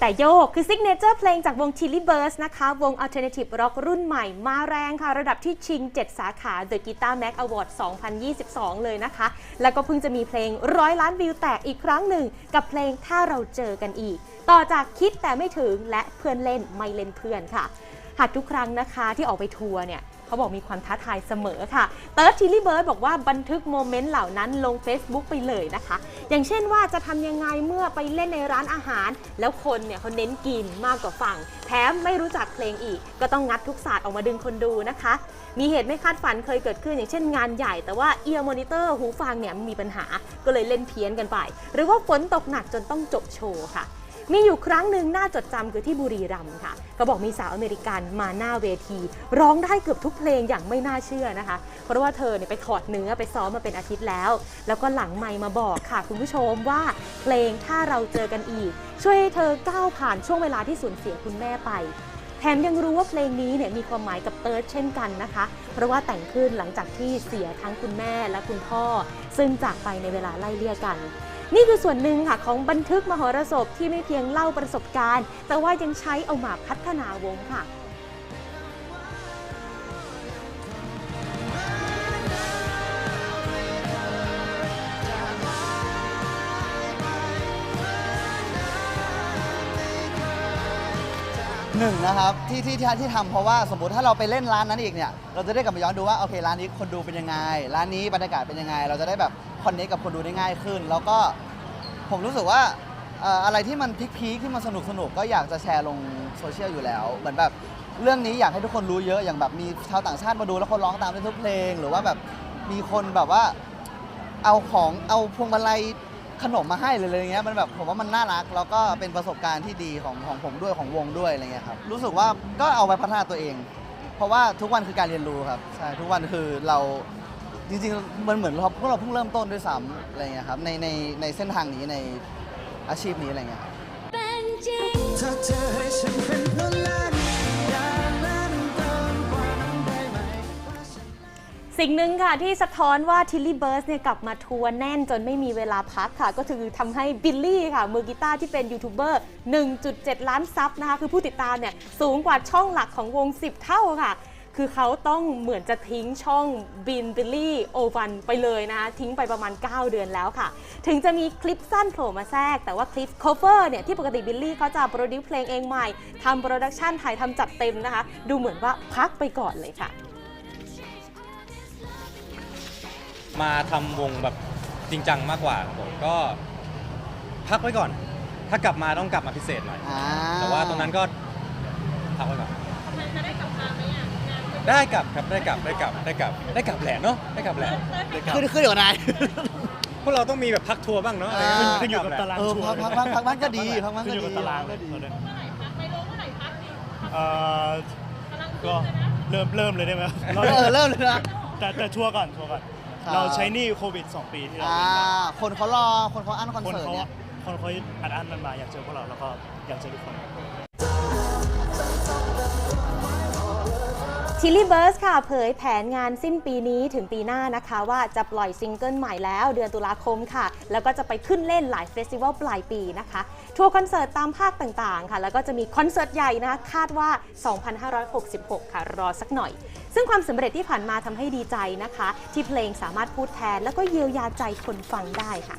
แต่โยก คือซิกเนเจอร์เพลงจากวง Chili Burst นะคะ วง Alternative Rock รุ่นใหม่มาแรงค่ะ ระดับที่ชิง 7 สาขา The Guitar Mag Award 2022 เลยนะคะ แล้วก็เพิ่งจะมีเพลงร้อยล้านวิวแตกอีกครั้งหนึ่ง กับเพลงถ้าเราเจอกันอีก ต่อจากคิดแต่ไม่ถึงและเพื่อนเล่นไม่เล่นเพื่อนค่ะ หากทุกครั้งนะคะที่ออกไปทัวร์เนี่ย เขาบอกมีความท้าทายเสมอค่ะเติร์ดทิลลี่เบิร์ดบอกว่าบันทึกโมเมนต์เหล่านั้นลง Facebook ไปเลยนะคะ อย่างเช่นว่าจะทำยังไงเมื่อไปเล่นในร้านอาหาร แล้วคนเนี่ยเขาเน้นกินมากกว่าฟัง แถมไม่รู้จักเพลงอีก ก็ต้องงัดทุกศาสตร์ออกมาดึงคนดูนะคะ มีเหตุไม่คาดฝันเคยเกิดขึ้น อย่างเช่นงานใหญ่แต่ว่าเอียร์มอนิเตอร์หูฟังเนี่ยมีปัญหาก็เลยเล่นเพี้ยนกันไป หรือว่าฝนตกหนักจนต้องจบโชว์ค่ะ มีอยู่ครั้งหนึ่งน่าจดจำคือที่บุรีรัมย์ค่ะก็บอกมีสาวอเมริกันมาหน้าเวที ร้องได้เกือบทุกเพลงอย่างไม่น่าเชื่อนะคะ เพราะว่าเธอเนี่ยไปถอดเนื้อไปซ้อมมาเป็นอาทิตย์แล้ว แล้วก็หลังไมมาบอกค่ะ คุณผู้ชมว่าเพลงถ้าเราเจอกันอีก ช่วยให้เธอก้าวผ่านช่วงเวลาที่สูญเสียคุณแม่ไปแถมยังรู้ว่าเพลงนี้เนี่ยมีความหมายกับเติร์ดเช่นกันนะคะ เพราะว่าแต่งขึ้นหลังจากที่เสียทั้งคุณแม่และคุณพ่อ ซึ่งจากไปในเวลาไล่เลี่ยกัน นี่คือส่วนหนึ่งค่ะของบันทึกมหรสพที่ไม่เพียงเล่าประสบการณ์ แต่ว่ายังใช้เอามาพัฒนาวงค่ะหนึ่งนะครับที่ที่ที่ที่ทำเพราะว่าสมมติถ้าเราไปเล่นร้านนั้นอีกเนี่ยเราจะได้กลับมาย้อนดูว่าโอเคร้านนี้คนดูเป็นยังไง ร้านนี้บรรยากาศเป็นยังไง เราจะได้แบบ คอนเนคกับคนดูได้ง่ายขึ้น แล้วก็ผมรู้สึกว่าเอ่ออะไรที่มันพีคๆที่มันสนุกสนุกก็อยากจะแชร์ลงโซเชียลอยู่แล้ว เหมือนแบบเรื่องนี้อยากให้ทุกคนรู้เยอะอย่างแบบมีชาวต่างชาติมาดูแล้วคนร้องตามได้ทุกเพลง หรือว่าแบบมีคนแบบว่าเอาของเอาพวงมาลัยขนมมาให้เลยอะไรเงี้ยมันแบบผมว่ามันน่ารัก แล้วก็เป็นประสบการณ์ที่ดีของของผมด้วยของวงด้วยอะไรเงี้ยครับรู้สึกว่าก็เอาไปพัฒนาตัวเอง เพราะว่าทุกวันคือการเรียนรู้ครับใช่ทุกวันคือเรา จริงๆ มันเหมือนเราพวกเราเพิ่งเริ่มต้นด้วยซ้ำอะไรเงี้ยครับในในในเส้นทางนี้ในอาชีพนี้อะไรเงี้ยครับถ้าเธอให้ฉันเป็นพลังอย่างนั้นเติมความได้ไหมสิ่งหนึ่งค่ะที่สะท้อนว่าทิลลี่เบิร์สเนี่ยกลับมาทัวร์แน่นจนไม่มีเวลาพักค่ะ ก็คือทำให้บิลลี่ค่ะ มือกีตาร์ที่เป็นยูทูบเบอร์1.7 ล้านซับนะคะ คือผู้ติดตามเนี่ยสูงกว่าช่องหลักของวง 10 เท่าค่ะ คือเขาต้องเหมือนจะทิ้งช่องบินบิลลี่โอวันไปเลยนะคะทิ้งไปประมาณ 9 เดือนแล้วค่ะ ถึงจะมีคลิปสั้นโผล่มาแทรก แต่ว่าคลิป cover เนี่ยที่ปกติบิลลี่เขาจะโปรดิวเพลงเองใหม่ทำโปรดักชันถ่ายทำจัดเต็มนะคะ ดูเหมือนว่าพักไปก่อนเลยค่ะ มาทำวงแบบจริงจังมากกว่าครับผมก็พักไว้ก่อน ถ้ากลับมาต้องกลับมาพิเศษหน่อยอ่าแต่ว่าตรงนั้นก็พักไว้ก่อนได้กลับ ครับได้กลับได้กลับได้กลับได้กลับแหละเนาะได้กลับแหละได้กลับขึ้นขึ้นอยู่กับนาย พวกเราต้องมีแบบพักทัวร์บ้างเนาะอ่า ขึ้นอยู่กับตารางเออชัวพักร์พักพักพักมันก็ดีพักมันขึ้ก็นอยู่ดีกับตารางพักเลก็ยดีตอนนี้เอ่อก็เริ่มเริ่มเลยได้ไหมเราเออเริ่มเลยนะ แต่แต่ชัวร์ก่อนชัวร์ก่อน ครับ เราใช้หนี่โควิด 2 ปีที่เราอ่าเล่นมาคนเขารอคนเขาอั้นคอนคนเสิร์ตเขาเนี่ย คนเขาอัดอั้นมันมาอยากเจอพวกเราแล้วก็อยากเจอทุกคน ชิลลี่เบิร์สค่ะเผยแผนงานสิ้นปีนี้ถึงปีหน้านะคะ ว่าจะปล่อยซิงเกิลใหม่แล้วเดือนตุลาคมค่ะ แล้วก็จะไปขึ้นเล่นหลายเฟสติวัลปลายปีนะคะ ทัวร์คอนเสิร์ตตามภาคต่างๆค่ะ แล้วก็จะมีคอนเสิร์ตใหญ่นะคะคาดว่า 2566 ค่ะ รอสักหน่อย ซึ่งความสำเร็จที่ผ่านมาทำให้ดีใจนะคะ ที่เพลงสามารถพูดแทน แล้วก็เยียวยาใจคนฟังได้ค่ะ